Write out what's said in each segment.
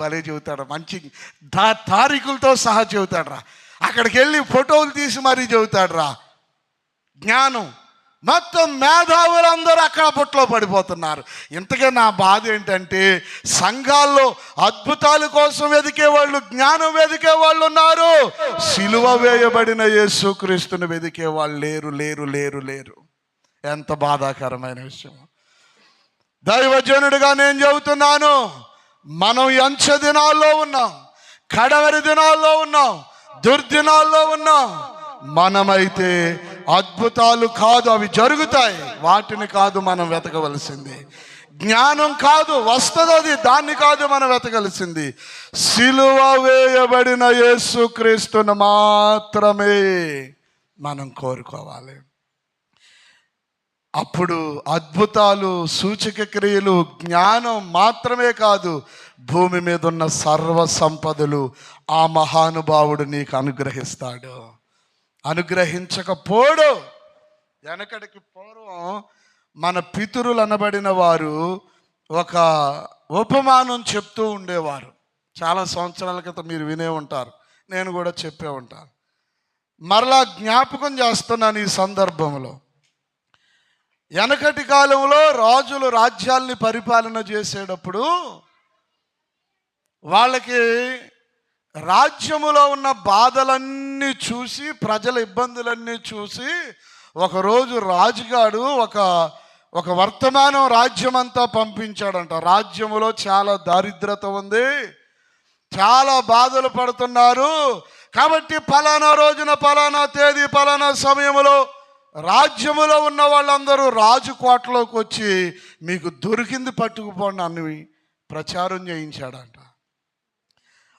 భలే చెబుతాడు. మంచి దా తారీఖులతో సహా చెబుతాడు రా అక్కడికి వెళ్ళి ఫోటోలు తీసి మరీ చెబుతాడు రా జ్ఞానం. మొత్తం మేధావులందరూ అక్కడ బుట్టలో పడిపోతున్నారు. ఇంతకే నా బాధ ఏంటంటే సంఘాల్లో అద్భుతాల కోసం వెదికే వాళ్ళు జ్ఞానం వెదికే వాళ్ళు ఉన్నారు. సిలువ వేయబడిన యేసుక్రీస్తుని వెదికే వాళ్ళు లేరు లేరు లేరు లేరు. ఎంత బాధాకరమైన విషయం దైవజనుడిగా నేను చెబుతున్నాను. మనం ఎంచ దినాల్లో ఉన్నాం కడవరి దినాల్లో ఉన్నాం దుర్దినాల్లో ఉన్నాం. మనమైతే అద్భుతాలు కాదు అవి జరుగుతాయి. వాటిని కాదు మనం వెతకవలసింది. జ్ఞానం కాదు వస్తుంది అది. దాన్ని కాదు మనం వెతకలసింది సిలువ వేయబడిన యేసుక్రీస్తును మాత్రమే మనం కోరుకోవాలి. అప్పుడు అద్భుతాలు సూచక క్రియలు జ్ఞానం మాత్రమే కాదు భూమి మీద ఉన్న సర్వ సంపదలు ఆ మహానుభావుడు నీకు అనుగ్రహిస్తాడు. అనుగ్రహించకపోడు. వెనకడికి పూర్వం మన పితరులు అనబడిన వారు ఒక ఉపమానం చెప్తూ ఉండేవారు. చాలా సంవత్సరాల క్రితం మీరు వినే ఉంటారు. నేను కూడా చెప్పే ఉంటాను. మరలా జ్ఞాపకం చేస్తున్నాను ఈ సందర్భంలో. వెనకటి కాలంలో రాజులు రాజ్యాల్ని పరిపాలన చేసేటప్పుడు వాళ్ళకి రాజ్యములో ఉన్న బాధలన్నీ చూసి ప్రజల ఇబ్బందులన్నీ చూసి ఒకరోజు రాజుగాడు ఒక ఒక వర్తమానం రాజ్యమంతా పంపించాడంట. రాజ్యములో చాలా దారిద్రత ఉంది చాలా బాధలు పడుతున్నారు. కాబట్టి ఫలానా రోజున ఫలానా తేదీ ఫలానా సమయంలో రాజ్యములో ఉన్న వాళ్ళందరూ రాజు కోటలోకి వచ్చి మీకు దొరికింది పట్టుకుపోండి అని ప్రచారం చేయించాడంట.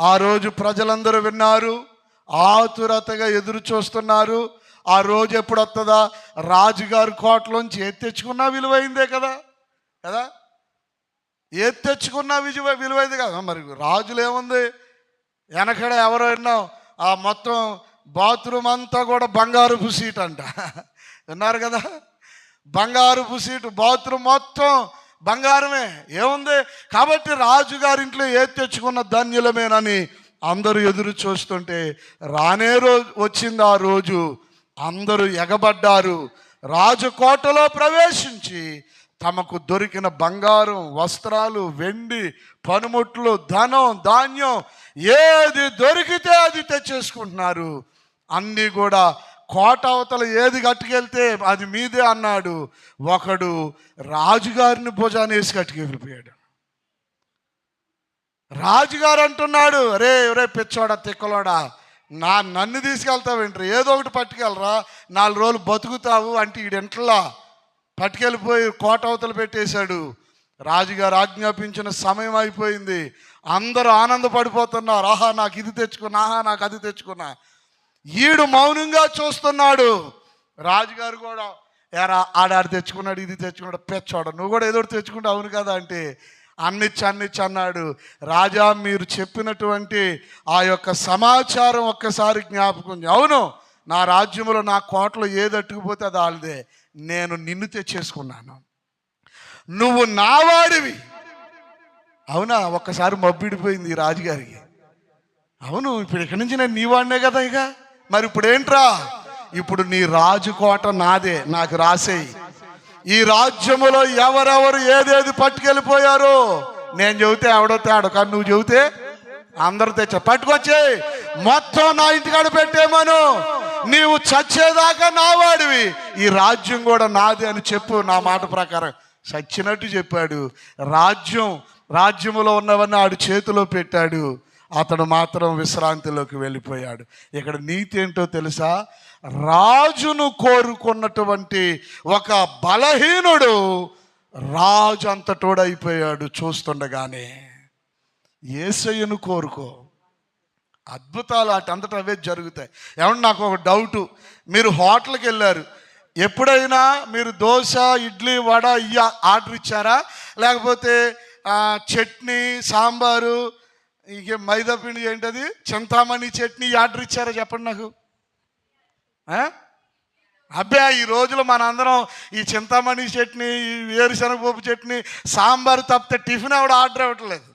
ఆ రోజు ప్రజలందరూ విన్నారు ఆతురతగా ఎదురు చూస్తున్నారు. ఆ రోజు ఎప్పుడు వస్తుందా రాజుగారి కోటలోంచి ఏది తెచ్చుకున్నా విలువైందే కదా కదా? ఏది తెచ్చుకున్నా విలువ విలువైంది కదా? మరి రాజులు ఏముంది వెనకడ ఎవరో ఆ మొత్తం బాత్రూమ్ అంతా కూడా బంగారుపు సీట్ అంట. విన్నారు కదా? బంగారుపు సీటు బాత్రూమ్ మొత్తం బంగారమే. ఏముంది? కాబట్టి రాజుగారింట్లో ఏది తెచ్చుకున్న ధన్యులమేనని అందరూ ఎదురు చూస్తుంటే రానే రోజు వచ్చింది ఆ రోజు. అందరూ ఎగబడ్డారు. రాజకోటలో ప్రవేశించి తమకు దొరికిన బంగారం వస్త్రాలు వెండి పనిముట్లు ధనం ధాన్యం ఏది దొరికితే అది తెచ్చేసుకుంటున్నారు. అన్నీ కూడా కోట అవతల ఏది కట్టుకెళ్తే అది మీదే అన్నాడు. ఒకడు రాజుగారిని భుజాన్ని వేసి కట్టుకెళ్ళిపోయాడు రాజుగారు అంటున్నాడు రే రే పిచ్చోడా తిక్కలోడా నా నన్ను తీసుకెళ్తావేంట్రా ఏదో ఒకటి పట్టుకెళ్ళరా? నాలుగు రోజులు బతుకుతావు అంటే ఈడెంట్లా పట్టుకెళ్ళిపోయి కోట అవతలు పెట్టేశాడు. రాజుగారు ఆజ్ఞాపించిన సమయం అయిపోయింది. అందరూ ఆనందపడిపోతున్నారు. ఆహా నాకు ఇది తెచ్చుకున్నా ఆహా నాకు అది తెచ్చుకున్నా. ఈడు మౌనంగా చూస్తున్నాడు. రాజుగారు కూడా ఎరా ఆడాడు తెచ్చుకున్నాడు ఇది తెచ్చుకున్నాడు పెచ్చాడు నువ్వు కూడా ఏదో ఒకటి తెచ్చుకుంటావు అవును కదా అంటే అన్నిచ్చి అన్నిచ్చి అన్నాడు. రాజా మీరు చెప్పినటువంటి ఆ యొక్క సమాచారం ఒక్కసారి జ్ఞాపకం అవును నా రాజ్యంలో నా కోటలో ఏది అట్టుకుపోతే అది ఆల్దే నేను నిన్ను తెచ్చేసుకున్నాను. నువ్వు నావాడివి అవునా? ఒక్కసారి మబ్బిడిపోయింది రాజుగారికి. అవును ఇప్పుడు ఇక్కడి నుంచి నేను నీవాడినే కదా ఇక. మరి ఇప్పుడు ఏంట్రా ఇప్పుడు నీ రాజుకోట నాదే నాకు రాసేయి. ఈ రాజ్యములో ఎవరెవరు ఏదేది పట్టుకెళ్ళిపోయారు నేను చెబితే ఎవడో తేడు కానీ నువ్వు చెబితే అందరూ తెచ్చా పట్టుకొచ్చే మొత్తం నా ఇంటికాడ పెట్టేమను నీవు చచ్చేదాకా నా వాడివి. ఈ రాజ్యం కూడా నాది అని చెప్పు నా మాట ప్రకారం. చచ్చినట్టు చెప్పాడు. రాజ్యం రాజ్యములో ఉన్నవన్నీ ఆడు చేతిలో పెట్టాడు. అతడు మాత్రం విశ్రాంతిలోకి వెళ్ళిపోయాడు. ఇక్కడ నీతి ఏంటో తెలుసా? రాజును కోరుకున్నటువంటి ఒక బలహీనుడు రాజు అంతటోడైపోయాడు చూస్తుండగానే. ఏసయ్యను కోరుకో. అద్భుతాలు అటు అంతట అవే జరుగుతాయి. ఏమన్నా నాకు ఒక డౌటు. మీరు హోటల్కి వెళ్ళారు. ఎప్పుడైనా మీరు దోశ ఇడ్లీ వడ ఇయ్య ఆర్డర్ ఇచ్చారా? లేకపోతే చట్నీ సాంబారు ఇక మైదా పిండి ఏంటది? చింతామణి చట్నీ ఆర్డర్ ఇచ్చారా చెప్పండి నాకు. ఆ? అబ్బే ఈ రోజులు మనందరం ఈ చింతామణి చట్నీ ఈ వేరుశనగపప్పు చట్నీ సాంబార్ తప్పితే టిఫిన్ ఆవిడ ఆర్డర్ ఇవ్వట్లేదు.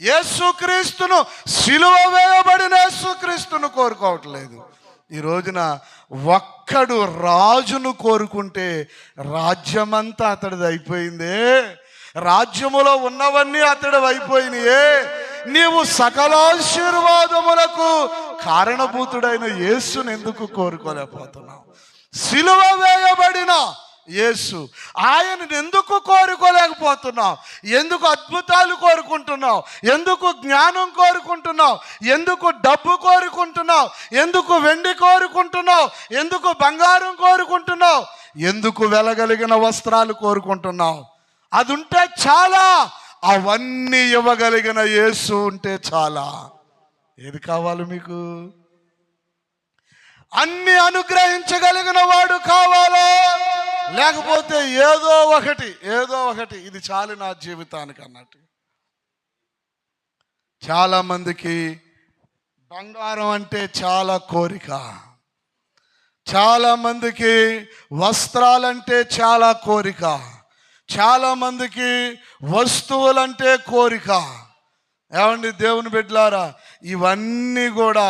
యేసుక్రీస్తును సిలువ వేయబడిన యేసుక్రీస్తును కోరుకోవట్లేదు. ఈ రోజున ఒక్కడు రాజును కోరుకుంటే రాజ్యమంతా అతడిది అయిపోయిందే. రాజ్యములో ఉన్నవన్నీ అతడు అయిపోయినాయే. నీవు సకలాశీర్వాదములకు కారణభూతుడైన యేసుని ఎందుకు కోరుకోలేకపోతున్నావు? సిలువ వేయబడిన యేసు ఆయనను ఎందుకు కోరుకోలేకపోతున్నావు? ఎందుకు అద్భుతాలు కోరుకుంటున్నావు? ఎందుకు జ్ఞానం కోరుకుంటున్నావు? ఎందుకు డబ్బు కోరుకుంటున్నావు? ఎందుకు వెండి కోరుకుంటున్నావు? ఎందుకు బంగారం కోరుకుంటున్నావు? ఎందుకు వెలగలిగిన వస్త్రాలు కోరుకుంటున్నావు? అది ఉంటే చాలా అవన్నీ ఇవ్వగలిగిన యేసు ఉంటే చాలా. ఏది కావాలి మీకు? అన్ని అనుగ్రహించగలిగిన వాడు కావాలా? లేకపోతే ఏదో ఒకటి ఏదో ఒకటి ఇది చాలు నా జీవితానికి అన్నట్టు. చాలా మందికి బంగారం అంటే చాలా కోరిక. చాలా మందికి వస్త్రాలంటే చాలా కోరిక. చాలా మందికి వస్తువులంటే కోరిక. ఏమండి దేవుని బిడ్డలారా ఇవన్నీ కూడా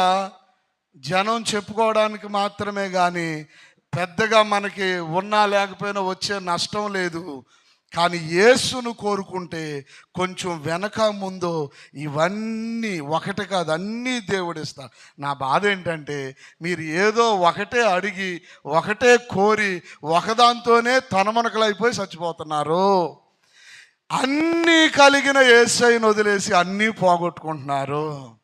జనం చెప్పుకోవడానికి మాత్రమే కానీ పెద్దగా మనకి ఉన్నా లేకపోయినా వచ్చే నష్టం లేదు. కానీ యేసును కోరుకుంటే కొంచెం వెనక ముందు ఇవన్నీ ఒకటి కాదు అన్నీ దేవుడిస్తారు నా బాధ ఏంటంటే మీరు ఏదో ఒకటే అడిగి ఒకటే కోరి ఒకదాంతోనే తనమనకలైపోయి చచ్చిపోతున్నారు. అన్నీ కలిగిన ఏసైను వదిలేసి అన్నీ పోగొట్టుకుంటున్నారు.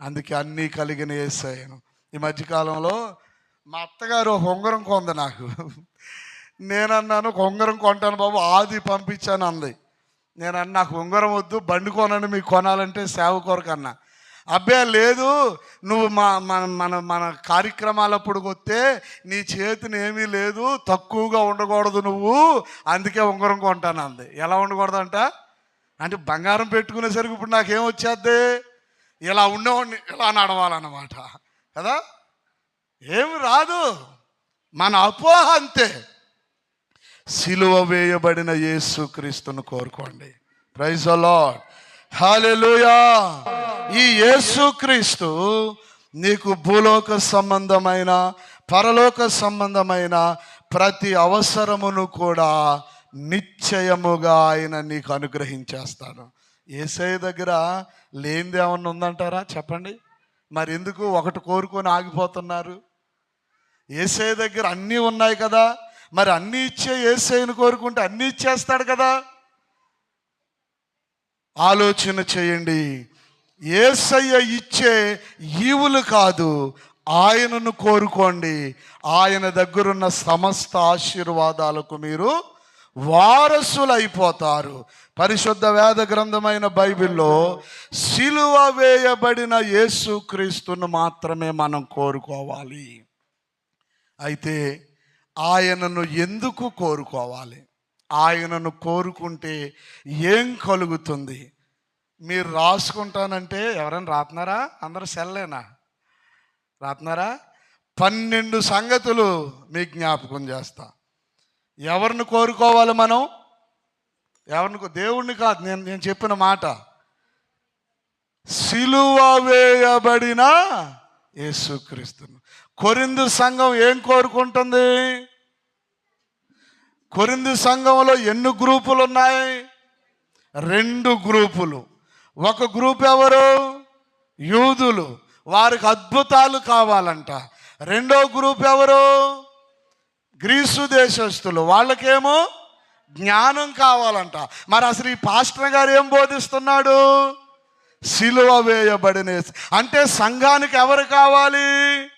అందుకే అన్నీ కలిగిన ఏసైను ఈ మధ్యకాలంలో మా అత్తగారు ఒక ఉంగరం కొంది నాకు. నేనన్నాను ఒక ఉంగరం కొంటాను బాబు ఆది పంపించాను అంది. నేను నాకు ఉంగరం వద్దు బండి కొనండి మీకు కొనాలంటే సేవ కొరకు అన్నా అబ్బే లేదు నువ్వు మా మన మన మన కార్యక్రమాలప్పుడు వస్తే నీ చేతిని ఏమీ లేదు తక్కువగా ఉండకూడదు నువ్వు అందుకే ఉంగరం కొంటాను అంది. ఎలా ఉండకూడదంట? అంటే బంగారం పెట్టుకునేసరికి ఇప్పుడు నాకేం వచ్చేద్ది? ఇలా ఉండేవాడిని ఇలా నడవాలన్నమాట కదా? ఏమి రాదు మన అపోహ అంతే. సిలువ వేయబడిన యేసు క్రీస్తును కోరుకోండి. ప్రైజ్ అలాడ్ హాలెలుయా ఈ యేసు క్రీస్తు నీకు భూలోక సంబంధమైన పరలోక సంబంధమైన ప్రతి అవసరమును కూడా నిశ్చయముగా ఆయన నీకు అనుగ్రహించేస్తాడు. ఏసఐ దగ్గర లేనిది ఏమన్నా ఉందంటారా? చెప్పండి. మరి ఎందుకు ఒకటి కోరుకొని ఆగిపోతున్నారు? ఏసఐ దగ్గర అన్నీ ఉన్నాయి కదా. మరి అన్నీ ఇచ్చే ఏసైని కోరుకుంటే అన్నీ ఇచ్చేస్తాడు కదా. ఆలోచన చేయండి. ఏసయ్య ఇచ్చే ఈవులు కాదు ఆయనను కోరుకోండి. ఆయన దగ్గరున్న సమస్త ఆశీర్వాదాలకు మీరు వారసులైపోతారు. పరిశుద్ధ వేద గ్రంథమైన బైబిల్లో సిలువ వేయబడిన యేసుక్రీస్తును మాత్రమే మనం కోరుకోవాలి. అయితే ఆయనను ఎందుకు కోరుకోవాలి? ఆయనను కోరుకుంటే ఏం కలుగుతుంది? మీరు రాసుకుంటానంటే ఎవరైనా రాతున్నారా అందరూ సెల్లేనా? రాతున్నారా పన్నెండు సంగతులు మీ జ్ఞాపకం చేస్తా. ఎవరిని కోరుకోవాలి మనం? ఎవరిని దేవుణ్ణి కాదు నేను నేను చెప్పిన మాట. సిలువ వేయబడిన యేసుక్రీస్తును. కొరిందు సంఘం ఏం కోరుకుంటుంది? కొరింది సంఘంలో ఎన్ని గ్రూపులు ఉన్నాయి? రెండు గ్రూపులు. ఒక గ్రూప్ ఎవరు? యూదులు. వారికి అద్భుతాలు కావాలంట. రెండో గ్రూప్ ఎవరు? గ్రీసు దేశస్తులు. వాళ్ళకేమో జ్ఞానం కావాలంట. మరి అసలు ఈ పాస్టర్ గారు ఏం బోధిస్తున్నాడు? సిలువ వేయబడిన అంటే సంఘానికి ఎవరు కావాలి?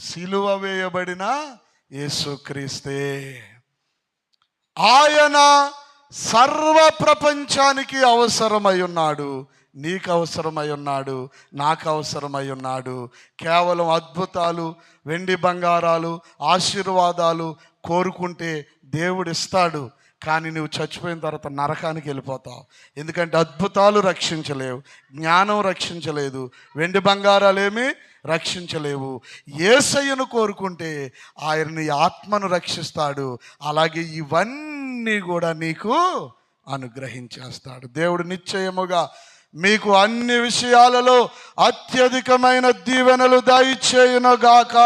సిలువ వేయబడిన యేసుక్రీస్తే. ఆయన సర్వ ప్రపంచానికి అవసరమై ఉన్నాడు. నీకు అవసరమై ఉన్నాడు. నాకు అవసరమై ఉన్నాడు. కేవలం అద్భుతాలు వెండి బంగారాలు ఆశీర్వాదాలు కోరుకుంటే దేవుడు ఇస్తాడు. కానీ నువ్వు చచ్చిపోయిన తర్వాత నరకానికి వెళ్ళిపోతావు. ఎందుకంటే అద్భుతాలు రక్షించలేవు. జ్ఞానం రక్షించలేదు. వెండి బంగారాలు ఏమీ రక్షించలేవు. ఏసయ్యను కోరుకుంటే ఆయన్ని ఆత్మను రక్షిస్తాడు. అలాగే ఇవన్నీ కూడా నీకు అనుగ్రహించేస్తాడు. దేవుడు నిశ్చయముగా మీకు అన్ని విషయాలలో అత్యధికమైన దీవెనలు దయచేయునుగాక.